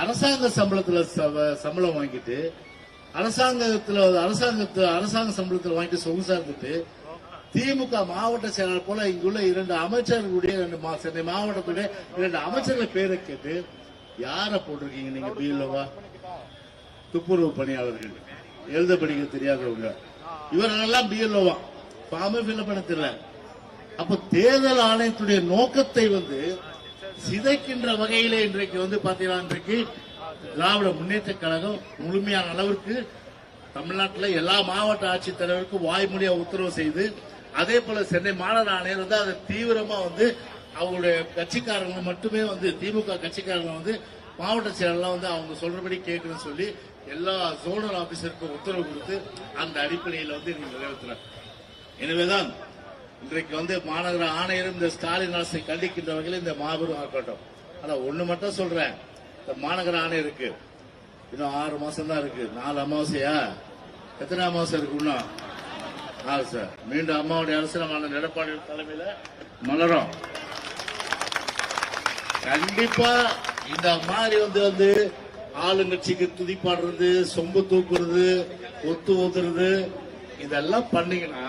அரசாங்க சம்பளத்துல ச- சம்பளம் வாங்கிட்டு அரசாங்கத்துல அரசாங்கத்து அரசாங்க சம்பளத்துல வாங்கிட்டு சொகுசா இருந்துட்டு திமுக மாவட்ட செயலாளர் போல இங்குள்ள இரண்டு அமைச்சர்களுடைய ரெண்டு மா- சென்னை மாவட்டத்துடைய இரண்டு அமைச்சர்கள் பேரை கேட்டு யார போட்டிருக்கீங்க நீங்க பிஎல்ஓவா துப்புரவு பணியாளர்கள். எழுத படிக்க தெரியாதவங்க. இவர்களெல்லாம் பிஎல்ஓவா ஃபார்மே ஃபில் பண்ண தெரியல. அப்ப தேர்தல் ஆணையத்துடைய நோக்கத்தை வந்து சிதைக்கின்ற வகையில இன்றைக்கு வந்து பாத்தீங்கன்னா இன்றைக்கு திராவிட முன்னேற்ற கழகம் முழுமையான அளவிற்கு தமிழ்நாட்டில் எல்லா மாவட்ட ஆட்சித்தலைவருக்கும் வாய்மொழியா உத்தரவு செய்து அதே போல சென்னை மாநகர ஆணையர் வந்து அதை தீவிரமா வந்து அவங்களுடைய கட்சிக்காரங்க மட்டுமே வந்து திமுக கட்சிக்காரங்க வந்து மாவட்ட செயலர்லாம் வந்து அவங்க சொல்றபடி கேட்கணும்னு சொல்லி எல்லா ஜோனல் ஆபீசருக்கும் உத்தரவு கொடுத்து அந்த அடிப்படையில் வந்து நிறைவேற்றுறாங்க. எனவேதான் இன்றைக்கு வந்து மாநகர ஆணையரும் இந்த ஸ்டாலின் அரசை கண்டிக்கின்ற வகையில் இந்த மாபெரும் ஆர்ப்பாட்டம். ஆனா ஒண்ணு மட்டும் சொல்றேன். இந்த மாநகர ஆணையருக்கு இன்னும் ஆறு மாசம் தான் இருக்கு. நாலு அமாவாசையா? எத்தனை அமாவாசை இருக்கு இன்னும்? நாலு சார். மீண்டும் அம்மாவுடைய அரசியலமான எடப்பாடி தலைமையில மலரும். கண்டிப்பா இந்த மாதிரி வந்து வந்து ஆளுங்கட்சிக்கு துதிப்பாடுறது சொம்பு தூக்குறது ஒத்து ஊத்துறது இதெல்லாம் பண்ணீங்கன்னா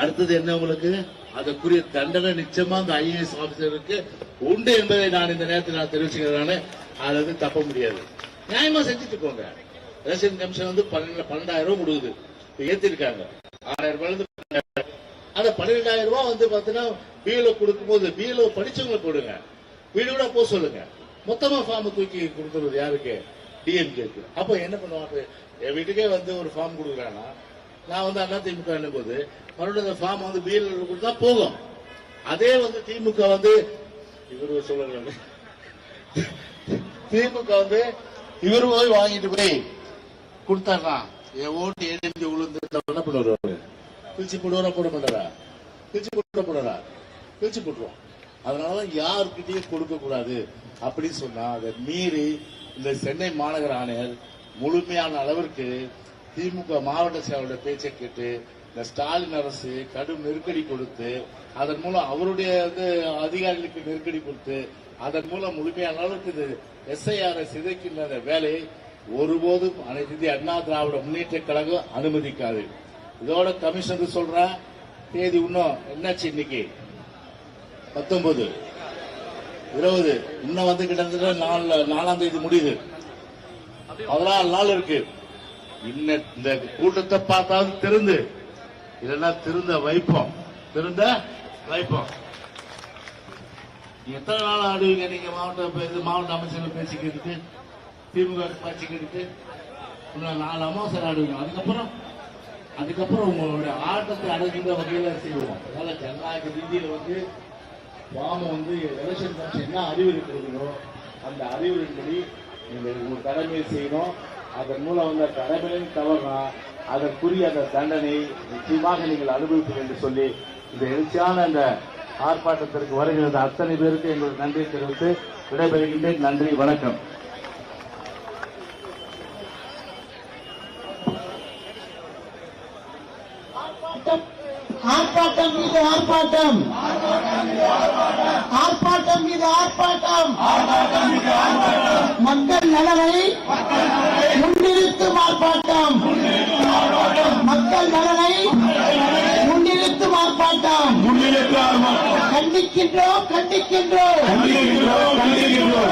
அடுத்தது என்ன உங்களுக்கு? அதற்குரிய தண்டனை நிச்சயமா அந்த ஐஏஎஸ் ஆபீசருக்கு உண்டு என்பதை நான் இந்த நேரத்தில் நான் தெரிவிச்சுக்கிறேன். அது வந்து தப்ப முடியாது. நியாயமா செஞ்சுட்டு போங்க. ரேஷன் கமிஷன் வந்து பன்னெண்டு பன்னெண்டாயிரம் ரூபாய் கொடுக்குது. ஏத்திருக்காங்க. ஆறாயிரம் ரூபாய் இருந்து அந்த பன்னிரெண்டாயிரம் ரூபாய் வந்து பாத்தீங்கன்னா பிஎல்ஓ கொடுக்கும்போது பிஎல்ஓ படிச்சவங்களுக்கு கொடுங்க வீடு கூட போக சொல்லுங்க. மொத்தமா ஃபார்ம் தூக்கி கொடுத்துருது யாருக்கு? டிஎம்கேக்கு அப்ப என்ன பண்ணுவாங்க? என் வீட்டுக்கே வந்து ஒரு ஃபார்ம் கொடுக்குறாங்கன்னா நான் வந்து அண்ணா திமுக போது மறுபடியும் அந்த ஃபார்ம் வந்து பிஎல் கொடுத்தா போகும் அதே வந்து திமுக வந்து இவரு சொல்லுங்க. திமுக வந்து இவர் போய் வாங்கிட்டு போய் கொடுத்தாருனா என் ஓட்டு ஏடிஎம்கே உளுந்து என்ன பண்ணுவாரு அவரு? பிரிச்சு போடுவாரா போட மாட்டாரா? பிரிச்சு போட போடாரா பிரிச்சு போட்டுருவோம். அதனாலதான் யாருக்கிட்டையும் கொடுக்க கூடாது. அப்படின்னு சொன்னா அதை மீறி இந்த சென்னை மாநகர ஆணையர் முழுமையான அளவிற்கு திமுக மாவட்ட செயலருடைய பேச்சை கேட்டு இந்த ஸ்டாலின் அரசு கடும் நெருக்கடி கொடுத்து அதன் மூலம் அவருடைய வந்து அதிகாரிகளுக்கு நெருக்கடி கொடுத்து அதன் மூலம் முழுமையான அளவுக்கு இது எஸ்ஐஆரை சிதைக்கின்ற வேலையை ஒருபோதும் அனைத்து இந்திய அண்ணா திராவிட முன்னேற்ற கழகம் அனுமதிக்காது. இதோட கமிஷனர் சொல்றேன் தேதி இன்னும் என்னாச்சு இன்னைக்கு? பத்தொன்பது. இருபது. இன்னும் வந்து கிட்டத்தட்ட நாலு நாலாம் தேதி முடியுது. பதினாலு நாள் இருக்கு. இன்ன இந்த கூட்டத்தை பார்த்தாவது திருந்து. இல்லைன்னா திருந்த வைப்போம். திருந்த வைப்போம். எத்தனை நாள் ஆடுவீங்க நீங்க மாவட்ட இது மாவட்ட அமைச்சர்கள் பேசிக்கிட்டு திமுக பேசிக்கிட்டு இன்னும் நாலு அமாவாசை ஆடுவீங்க. அதுக்கப்புறம் அதுக்கப்புறம் உங்களுடைய ஆட்டத்தை அடைகின்ற வகையில செய்வோம். அதனால ஜனநாயக ரீதியில வந்து பாம வந்து எலெக்ஷன் கமிஷன் என்ன அறிவுரை கொடுக்கணும் அந்த அறிவுரைப்படி நீங்க உங்க கடமையை செய்யணும். அதன் மூலம் வந்து கடமையும் தவறுனா அதற்குரிய அந்த தண்டனை நிச்சயமாக நீங்கள் அனுபவிப்பீர்கள் என்று சொல்லி இந்த எழுச்சியான அந்த ஆர்ப்பாட்டத்திற்கு வருகிறது அத்தனை பேருக்கு எங்களுடைய நன்றியை தெரிவித்து விடைபெறுகின்றேன். நன்றி வணக்கம். ஆர்ப்பாட்டம் மீது ஆர்ப்பாட்டம். ஆர்ப்பாட்டம் மீது ஆர்ப்பாட்டம். மக்கள் நலனை முன்னிறுத்தும் ஆர்ப்பாட்டம். மக்கள் நலனை முன்னிறுத்தும் ஆர்ப்பாட்டம். கண்டிக்கின்றோம் கண்டிக்கின்றோம்.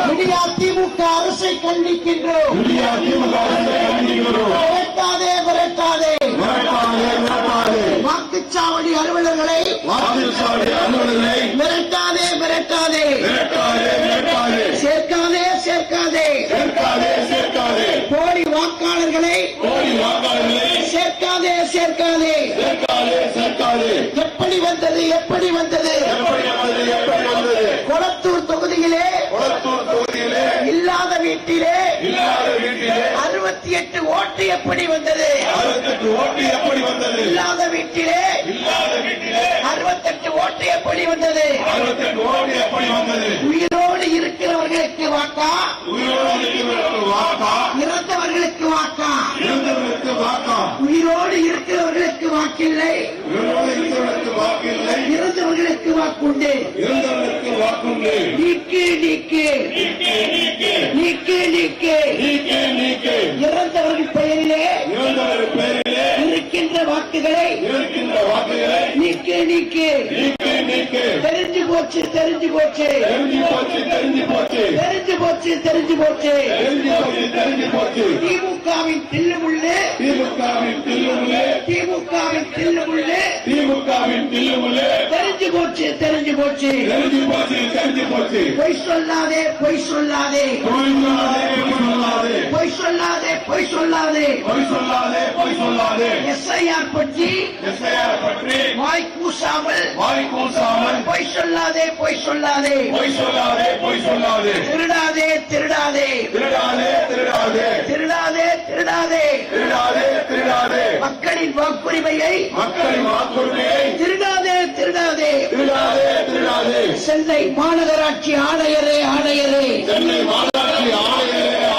விடியா திமுக அரசை கண்டிக்கின்றோம். விரட்டாதே விரட்டாதே வாக்குச்சாவடி அலுவலர்களை மிரட்டாதே மிரட்டாதே. எப்படி வந்தது எப்படி வந்தது? கொளத்தூர் தொகுதியிலே இல்லாத வீட்டிலே அறுபத்தி எட்டு ஓட்டு எப்படி வந்தது? எப்படி வந்தது? இல்லாத வீட்டிலே இல்லாத வீட்டிலே. அறுபத்தெட்டு ஓட்டு எப்படி வந்தது? அறுபத்தெட்டு ஓட்டு எப்படி வந்தது? உயிரோடு இருக்கிறவர்களுக்கு வாக்கா? உயிரோடு இருக்கிறவர்களுக்கு வாக்கா? இறந்தவர்களுக்கு வாக்கா? தெரிஞ்சு போச்சு. தெரிஞ்சு போச்சு தெரிஞ்சு போச்சு. தெரிஞ்சு போச்சு தெரிஞ்சு போச்சு. தெரிஞ்சு போச்சு தெரிஞ்சு போச்சு. திமுகவின் தில்லுமுள்ளே. திமுகவின் தில்லுமுலே திமுகவின் தில்லுமுள்ளே. திமுகவின் தில்லுமுலே தெரிஞ்சு போச்சு தெரிஞ்சு போச்சு. தெரிஞ்சு போச்சு தெரிஞ்சு போச்சு. பொய் சொல்லாதே பொய் சொல்லாதே. பொய் சொல்லாதே பொய் சொல்லாதே. பொய் சொல்லாதே பொய் சொல்லாதே. பொய் சொல்லாதே எஸ்ஐஆர் பற்றி எஸ்ஐஆர் பற்றி வாய் கூசாமல் வாய் கூசாமல் பொய் சொல்லாதே பொய் சொல்லாதே. பொய் சொல்லாதே பொய் சொல்லாதே. திருடாதே திருடாதே. திருடாதே திருடாதே. திருடாதே திருடாதே. திருடாதே திருடாதே. மக்களின் வாக்குரிமையை மக்களின் வாக்குறுதியை திருடாதே திருடாதே. திருடாதே திருநாளே சென்னை மாநகராட்சி ஆணையரே ஆணையரே. சென்னை மாநகராட்சி ஆணையரே.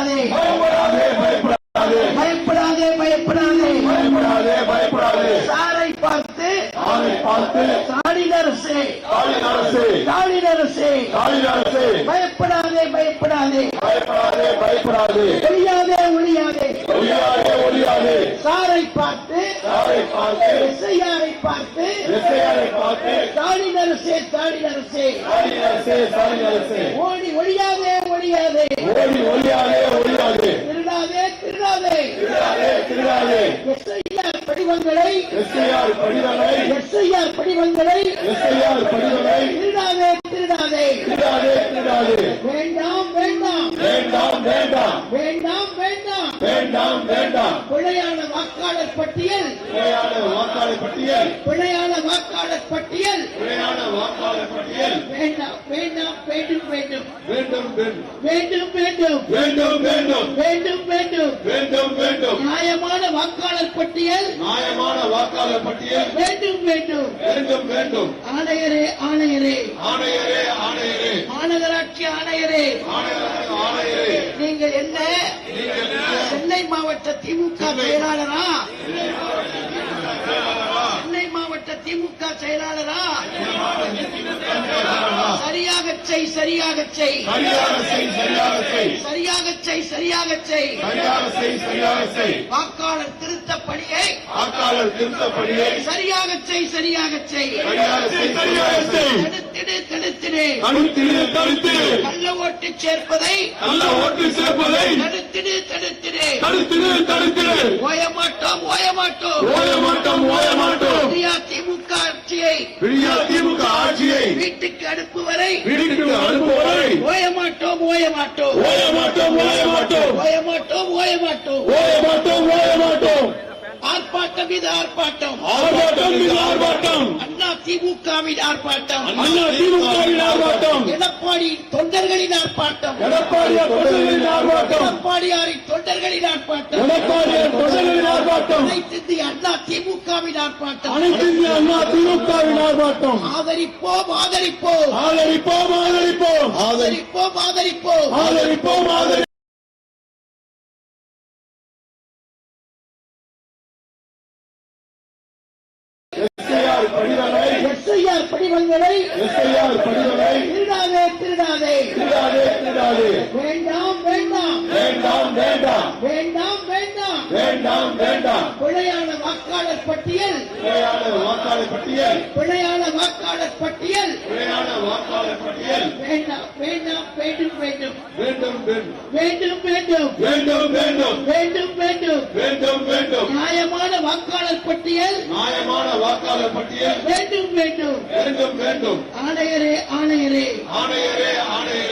பயப்படாதே. பயப்படாதே பயப்படாதே. பயப்படாதே பயப்படாதே பயப்படாதே பயப்படாதே சாரை பார்த்து சாரை பார்த்து சாடினரசே சாடினரசே சாடினரசே சாடினரசே பயப்படாதே பயப்படாதே. பயப்படாதே பயப்படாதே தெரியாதே ஒளியாதே ஒளியாதே ஒளியாதே சாரை பார்த்து சாரை பார்த்து இசையாரை பார்த்து இசையாரை பார்த்து சாடினரசே சாடினரசே சாடினரசே சாடினரசே ஓடி ஒளியாதே ஒளியாதே ஓடி ஒளியாதே படிவங்களை எஸ்ஐஆர் படிவங்களை எஸ்ஐஆர் படிவங்களை எஸ்ஐஆர் படிவங்களை திருடாதே திருடாதே. திருடாதே திருடாதே. வேண்டாம் வேண்டாம். வேண்டாம் வேண்டாம். வேண்டாம் வேண்டாம். வேண்டாம் வேண்டாம். பிழையான வாக்காளர் பட்டியல் பிழையான வாக்காளர் பட்டியல் வேண்டும் வேண்டும். நியாயமான வாக்காளர் பட்டியல் நியாயமான வாக்காளர் பட்டியல் வேண்டும் வேண்டும். வேண்டும் வேண்டும். ஆணையரே ஆணையரே. ஆணையரே ஆணையரே. மாநகராட்சி ஆணையரே. ஆணையரே. நீங்கள் என்ன? சென்னை மாவட்ட திமுக செயலாளரா திமுக செயலாளரா? சரியாக செய் சரியாக செய். சரியாக செய் சரியாக செய். வாக்காளர் திருத்த பணியை வாக்காளர் திருத்த பணியை சரியாக செய் சரியாக செய். தடுத்திடு தடுத்திடு தடுத்திடு தடுத்திடு. கள்ள ஓட்டு சேர்ப்பதை நல்ல ஓட்டு சேர்ப்பதை தடுத்திடு தடுத்திடு. தடுத்திடு தடுத்திடு. ஓய மாட்டோம் ஓய மாட்டோம் ஓய மாட்டோம் ஓய மாட்டோம் இந்தியா திமுக ஆட்சியை விடியா திமுக ஆட்சியை வீட்டுக்கு அனுப்புவரை வீட்டுக்கு அனுப்புவதை ஓய மாட்டோம் ஓய மாட்டோம் ஓய மாட்டோம் ஓய மாட்டோம் ஓய மாட்டோம் ஓய மாட்டோம் ஓய மாட்டோம் ஓய மாட்டோம் ஆர்ப்பாட்டம் இது ஆர்ப்பாட்டம். ஆர்ப்பாட்டம் இது ஆர்ப்பாட்டம். அண்ணா திமுகவின் ஆர்ப்பாட்டம். அண்ணா திமுகவின் ஆர்ப்பாட்டம். எடப்பாடி தொண்டர்களின் ஆர்ப்பாட்டம். எடப்பாடியார் தொண்டர்களின் ஆர்ப்பாட்டம். எடப்பாடியாரின் தொண்டர்களின் ஆர்ப்பாட்டம். எடப்பாடியார் தொண்டர்களின் ஆர்ப்பாட்டம். அனைத்து இந்திய அண்ணா திமுகவின் ஆர்ப்பாட்டம். அனைத்து இந்திய அண்ணா திமுகவின் ஆர்ப்பாட்டம். ஆதரிப்போம் ஆதரிப்போம். ஆதரிப்போம் ஆதரிப்போம். ஆதரிப்போம் ஆதரிப்போம். ஆதரிப்போம் ஆதரி எஸ்ஐஆர் படிவங்களை எஸ்ஐஆர் படிவங்களை திருடாதே திருடாதே. திருடாதே திருடாதே. வேண்டாம். வேண்டாம் வேண்டாம். வேண்டாம் வேண்டாம். வேண்டாம் வேண்டாம். பிழையான வாக்காளர் பட்டியல். பிழையான வாக்காளர் பட்டியல். பிழையான வாக்காளர் பட்டியல். பிழையான வாக்காளர் பட்டியல். வேண்டாம் வேண்டாம் வேண்டும் வேண்டும். வேண்டும் வேண்டும். வேண்டும் வேண்டும். வேண்டும் வேண்டும். வேண்டும் வேண்டும். வேண்டும் வேண்டும். நியாயமான வாக்காளர் பட்டியல். நியாயமான வாக்காளர் பட்டியல். வேண்டும் வேண்டும். வேண்டும் வேண்டும். ஆணையரே ஆணையரே. ஆணையரே ஆணையரே.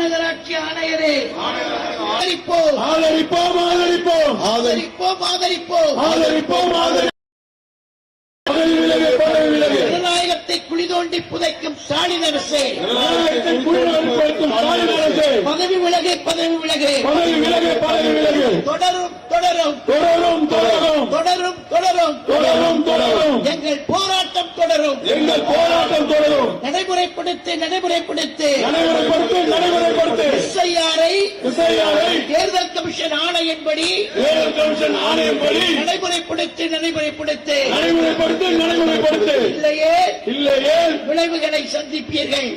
மாநகராட்சி ஆணையரே. ஆதரிப்போம். ஆதரிப்போம் ஆதரிப்போம். ஆதரிப்போம் ஆதரிப்போம். ஆதரிப்போம் ஆதரி பதவி விலகு பதவி விலகு. ஜனநாயகத்தை குழி தோண்டி புதைக்கும் ஸ்டாலின் அரசு. பதவி விலகு பதவி விலகு. பதவி விலகு பதவி விலகு. தொடரும் தொடரும். தொடரும் தொடரும். தொடரும் தொடரும். தொடரும் தொடரும். எங்கள் போராட்டம் தொடரும். எங்கள் போராட்டம் தொடரும். நடைமுறைப்படுத்தி நடைமுறைப்படுத்தி. நடைமுறைப்படுத்து நடைமுறைப்படுத்து. எஸ்ஐஆரை எஸ்ஐஆரை தேர்தல் கமிஷன் ஆணையின்படி தேர்தல் கமிஷன் ஆணையப்படி நடைமுறைப்படுத்தி நடைமுறைப்படுத்தி. நடைமுறைப்படுத்து நடைமுறைப்படுத்து. இல்லையே. இல்லையே. விளைவுகளை சந்திப்பீர்கள்.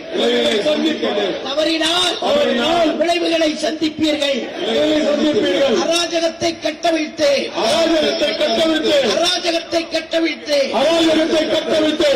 தவறினால் தவறினால் விளைவுகளை சந்திப்பீர்கள். சந்திப்பீர்கள். அராஜகத்தை கட்டவிழ்த்து. அராஜகத்தை கட்டவிழ்த்து. அராஜகத்தை கட்டவிழ்த்து. அராஜகத்தை கட்டவிழ்த்து.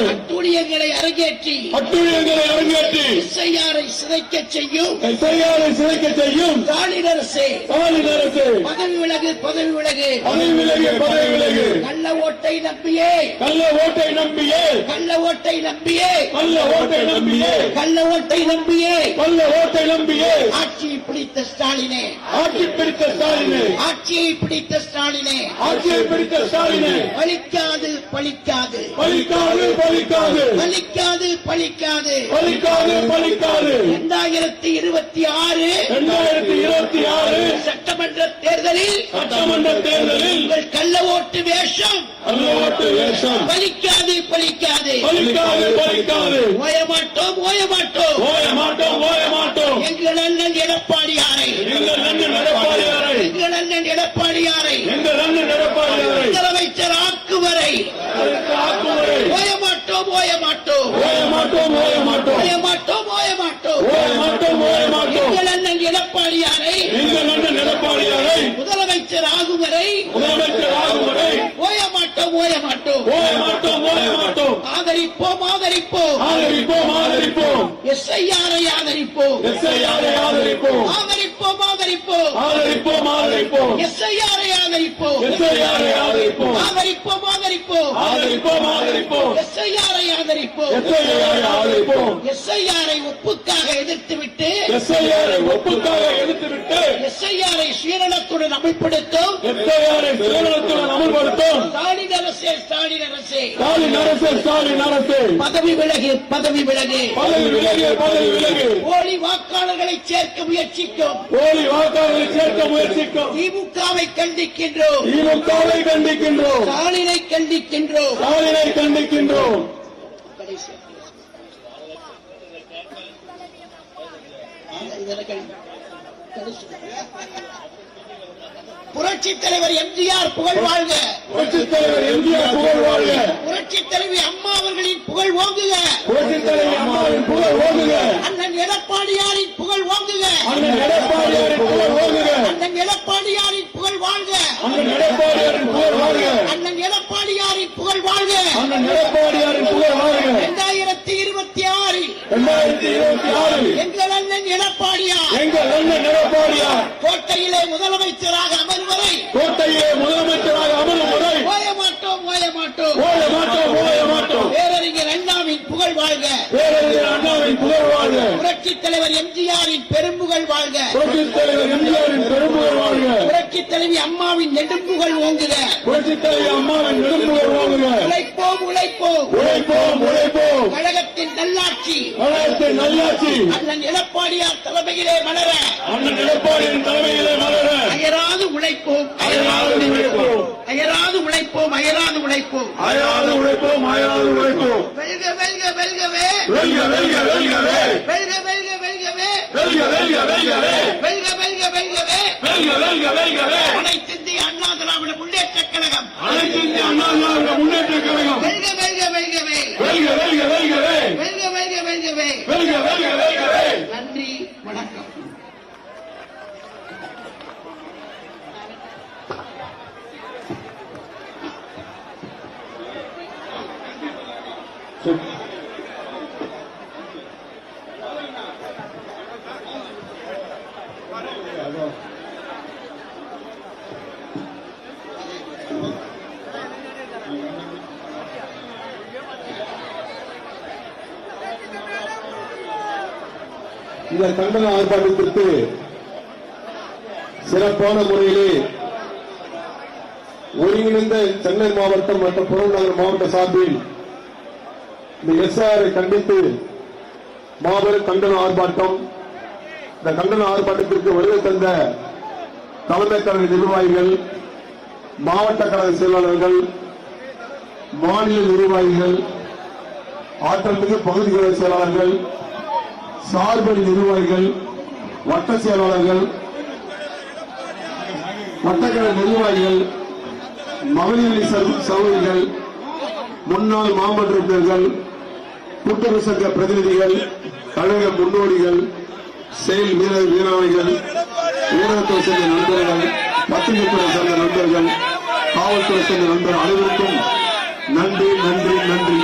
அரங்கேற்றி. அட்டுழியங்களை அரங்கேற்றி. எஸ்ஐஆரை சிதைக்கச் செய்யும். எஸ்ஐஆரை சிதைக்க செய்யும். ஸ்டாலின் அரசே. ஸ்டாலின் அரசு. பதவி விலகு பதவி விலகு. பதவி விலகு பதவி விலகு. கள்ள ஓட்டை நம்பியே. கள்ள ஓட்டை நம்பியே. கள்ள ஓட்டை நம்பியே. கள்ள ஓட்டை நம்பியே. கள்ள ஓட்டை நம்பியே. கள்ள ஓட்டை நம்பியே. ஆட்சியை பிடித்த ஸ்டாலினே. ஆட்சி பிடித்த ஸ்டாலினே. ஆட்சியை பிடித்த ஸ்டாலினே. ஆட்சியை பிடித்த ஸ்டாலினே. பலிக்காது பலிக்காது பலிக்காது பலிக்காது பலிக்காது பலிக்காது பலிக்காது பலிக்காது இரண்டாயிரத்தி இருபத்தி ஆறு. இரண்டாயிரத்தி இருபத்தி ஆறு. சட்டமன்ற தேர்தலில் சட்டமன்ற தேர்தலில் உங்கள் கள்ள ஓட்டு வேஷம். கள்ள ஓட்டு வேஷம். பலிக்காது பலிக்காது பலிக்காது பலிக்காது ஓய மாட்டோம் ஓய மாட்டோம் ஓய மாட்டோம் ஓய மாட்டோம் எங்கள் அண்ணன் எடப்பாடியாரை எங்கள் அண்ணன் எடப்பாடியாரை எங்கள் அண்ணன் எடப்பாடியாரை எங்கள் அண்ணன் எடப்பாடியாரை முதலமைச்சர் ஆக்குவரை ஆக்குவரை ஓய மாட்டோம் ஓய மாட்டோம் ஓய மாட்டோம் ஓய மாட்டோம். ஓய மாட்டோம் ஓய மாட்டோம். ஓய மாட்டோம் ஓய மாட்டோம். எங்கள் அண்ணன் எடப்பாடியாரை எங்கள் அண்ணன் எடப்பாடியாரை. முதலமைச்சர் ஆகும் வரை முதலமைச்சர் ஆகும் வரை ஓய மாட்டோம் ஓய மாட்டோம். ஓய மாட்டோம் ஓய மாட்டோம். ஆதரிப்போம் ஆதரிப்போம். ஆதரிப்போம் ஆதரிப்போம். எஸ்ஐஆரை ஆதரிப்போம். எஸ்ஐஆரை ஆதரிப்போம். ஆதரிப்போம் ஆதரிப்போம். ஆதரிப்போம் ஆதரிப்போம். எஸ்ஐஆரை ஆதரிப்போம். எஸ்ஐஆரை ஆதரிப்போம். ஆதரிப்போம் ஆதரிப்போம். ஆதரிப்போம் ஆதரிப்போம். எஸ்ஐஆரை ஆதரிப்போம். எஸ்ஐஆரை ஆதரிப்போம். எஸ்ஐஆரை ஒப்புக்காக எதிர்த்துவிட்டு எஸ்ஐஆரை ஒப்புக்காக எடுத்துவிட்டு எஸ்ஐஆரை சுயநலத்துடன் அமல்படுத்தும். எஸ்ஐஆரை அமல்படுத்தும். ஸ்டாலின் அரசே ஸ்டாலின் அரசே. ஸ்டாலின் அரசு ஸ்டாலின் அரசு. பதவி விலகு பதவி விலகு. பதவி விலகு. பதவி விலகு. போலி வாக்காளர்களை சேர்க்க முயற்சிக்கும். போலி வாக்காளர்களை சேர்க்க முயற்சிக்கும். திமுகவை கண்டிக்கின்றோம். திமுகவை கண்டிக்கின்றோம். ஸ்டாலினை கண்டிக்கின்றோம். ஸ்டாலினை கண்டிக்கின்றோம். புரட்சி தலைவர் எம்ஜிஆர் புகழ் வாழ்க. புரட்சித் தலைவர் எம்ஜிஆர் புகழ் வாழ்க. புரட்சி தலைவி அம்மா அவர்களின் புகழ் ஓங்குக. புரட்சித் தலைவர் புகழ் ஓங்குக. அண்ணன் எடப்பாடியாரின் புகழ் ஓங்குக. அண்ணன் எடப்பாடியாரின் புகழ் ஓங்குக. அண்ணன் எடப்பாடியாரின் புகழ் வாழ்க. அண்ணன் எடப்பாடியாரின் புகழ் வாழ்க. அண்ணன் எடப்பாடியாரின் புகழ் வாழ்க. அண்ணன் எடப்பாடியாரின் புகழ் வாழ்க. இரண்டாயிரத்தி இருபத்தி ஆறில் இரண்டாயிரத்தி இருபத்தி ஆறில் எங்கள் அண்ணன் எடப்பாடியார். எங்கள் அண்ணன் எடப்பாடியார். கோட்டையிலே முதலமைச்சராக அமரும் வரை கோட்டையிலே முதலமைச்சராக அமரும் வரை ஓய மாட்டோம் ஓய மாட்டோம். ஓய மாட்டோம் ஓய மாட்டோம். பேரறிஞர் அண்ணாவின் புகழ் வாழ்க. பேரறிஞர் புகழ் வாழ்க புரட்சி தலைவர் எம்ஜிஆரின் பெரும்புகழ் வாழ்க. புரட்சித் தலைவர் எம்ஜிஆரின் பெரும்புகழ் வாழ்க. புரட்சி தலைவி அம்மாவின் நெடும்புகழ் ஓங்குக. புரட்சித் தலைவர் அம்மாவின் நெடும்புகழ் வாழ்க உழைப்போம் உழைப்போம். உழைப்போம் உழைப்போம். கழகத்தின் நல்லாட்சி. வளர்த்து நல்லாட்சி. அண்ணன் எடப்பாடியார் தலைமையிலே மலர. அண்ணன் எடப்பாடியின் தலைமையிலே மலர. அயராது உழைப்போம். அயராது உழைப்போம். அயராது உழைப்போம் அயராது உழைப்போம். அயராது உழைப்போம் அயராது உழைப்போம். வெல்க வெல்க வெல்கவே. வெல்க வெல்க வெல்க வெல்க வெல்கவே வெல்க வெல்க வெல்கவே வெல்க வெல்க வெல்கவே வெல்க வெல்க வெல்கவே அனைத்து இந்திய அண்ணா திராவிட முன்னேற்ற கழகம் அனைத்து இந்திய அண்ணா திராவிட முன்னேற்ற கழகம் வெல்க வெல்க வெல்கவே வெல்க வெல்க வெல்கவே வெல்க வெல்க வெல்கவே வெல்க வெல்க வெல்கவே நன்றி வணக்கம் இந்த கண்டன ஆர்ப்பாட்டத்திற்கு சிறப்பான முறையிலே ஒருங்கிணைந்த சென்னை மாவட்டம் மற்றும் புறநகர் மாவட்ட சார்பில் இந்த எஸ்ஆரை கண்டித்து மாபெரும் கண்டன ஆர்ப்பாட்டம். இந்த கண்டன ஆர்ப்பாட்டத்திற்கு வருகை தந்த தலைமை கழக நிர்வாகிகள் மாவட்ட கழக செயலாளர்கள் மாநில நிர்வாகிகள் ஆற்றல் மிகு பகுதி கழக செயலாளர்கள் சார்பணி நிர்வாகிகள் வட்ட செயலாளர்கள் வட்டக்கட நிர்வாகிகள் மகளிர் சகோ- சகோதரிகள் முன்னாள் மாவட்ட உறுப்பினர்கள் கூட்டுறவு சங்க பிரதிநிதிகள் கழக முன்னோடிகள் செயல் வீரர் வீராணிகள் ஊடகத்துறை சேர்ந்த நண்பர்கள் பத்திரிகைத்துறை சேர்ந்த நண்பர்கள் காவல்துறை சேர்ந்த நண்பர்கள் அனைவருக்கும் நன்றி நன்றி நன்றி.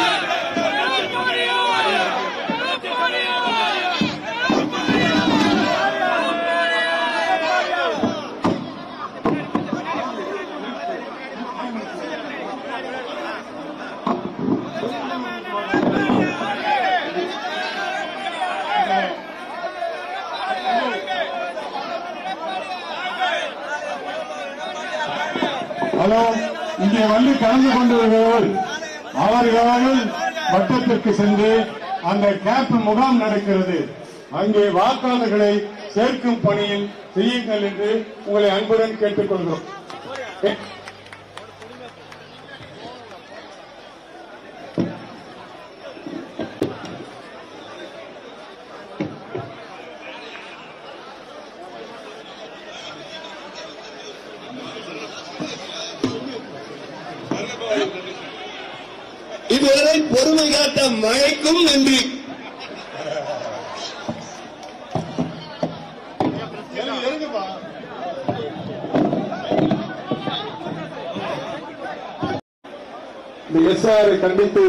ஹலோ இங்கே வந்து கலந்து கொண்டிருக்கிறவர்கள் அவர்கள் வட்டத்திற்கு சென்று அந்த கேப் முகாம் நடக்கிறது. அங்கே வாக்காளர்களை சேர்க்கும் பணியில் செய்யுங்கள் என்று உங்களை அன்புடன் கேட்டுக்கொள்கிறோம். இதுவரை பொறுமை காட்ட மழைக்கும் நன்றி. இந்த எஸ்ஆரை கண்டித்து